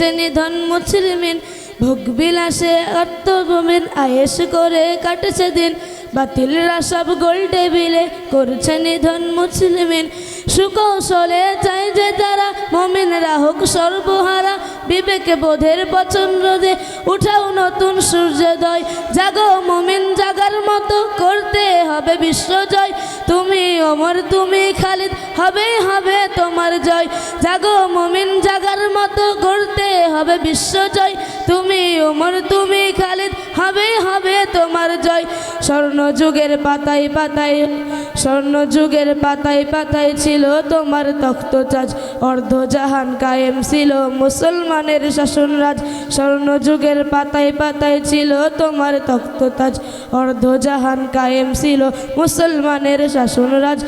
করছে নিধন মুসলিমিন, ভোগ বিলাসে অর্থভূমির আয়েস করে কাটছে দিন। বাতিলরা সব গোল টেবিলে করছে নিধন মুসলিমিন। সুকৌশলে চাই যে তারা মমিনরা হোক সর্বহারা। বিবেকে বোধের রোদে উঠাও নতুন সূর্যোদয়। জাগো মমিন, জাগার মতো করতে হবে বিশ্বজয় তুমি অমর তুমি খালিদ হবে হবে তোমার জয়। জাগো মমিন করতে হবে বিশ্বজয় তুমি ওমর তুমি খালিদ হবে হবে তোমার জয়। স্বর্ণযুগের পাতায় পাতায় স্বর্ণ যুগের পাতায় পাতায় ছিল তোমার তখ্ত চাজ অর্ধ জাহান কায়েম ছিল মুসলমানের শাসনরাজ স্বর্ণ যুগের পাতায় পাতায় ছিল তোমার তখ্ত তাজ অর্ধ জাহান কায়েম ছিল মুসলমানের শাসনরাজ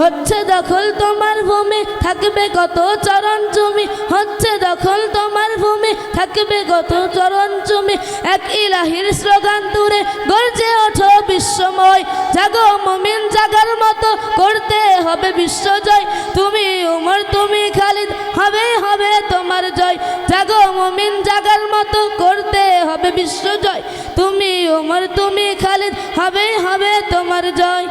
হচ্ছে দখল তোমার ভূমি, থাকবে কত চরণ জমি। হচ্ছে দখল তোমার ভূমি, থাকবে কত চরণ জমি। এক ইলাহির স্লোগান দূরে গর্জে ওঠো বিশ্বময়। জাগো মমিন জাগার মতো করতে হবে বিশ্বজয় তুমি উমর, তুমি খালিদ, হবে হবে তোমার জয়। জাগো মমিন জাগার মতো করতে হবে বিশ্বজয় তুমি উমর, তুমি খালিদ, হবে হবে তোমার জয়।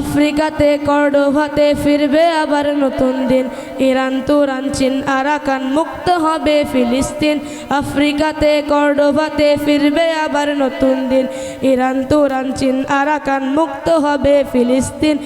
আফ্রিকাতে কর্ডোভাতে ফিরবে আবার নতুন দিন। ইরান, তুরান, চীন, আরাকান মুক্ত হবে ফিলিস্তিন। আফ্রিকাতে কর্ডোভাতে ফিরবে আবার নতুন দিন। ইরান, তুরান, চীন, আরাকান মুক্ত হবে ফিলিস্তিন।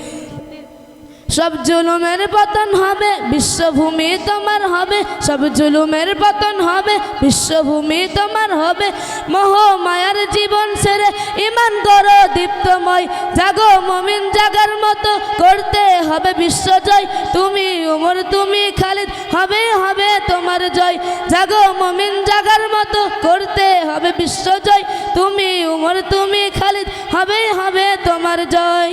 সব জুলুমের পতন হবে, বিশ্বভূমি তোমার হবে। সব জুলুমের পতন হবে, বিশ্বভূমি তোমার হবে। মোহ মায়ার জীবন সেরে ইমান করো দীপ্তময়। জাগো মমিন জাগার মতো, করতে হবে বিশ্বজয় তুমি উমর, তুমি খালিদ, হবে হবে তোমার জয়। জাগো মমিন জাগার মতো, করতে হবে বিশ্বজয় তুমি উমর, তুমি খালিদ, হবে হবে তোমার জয়।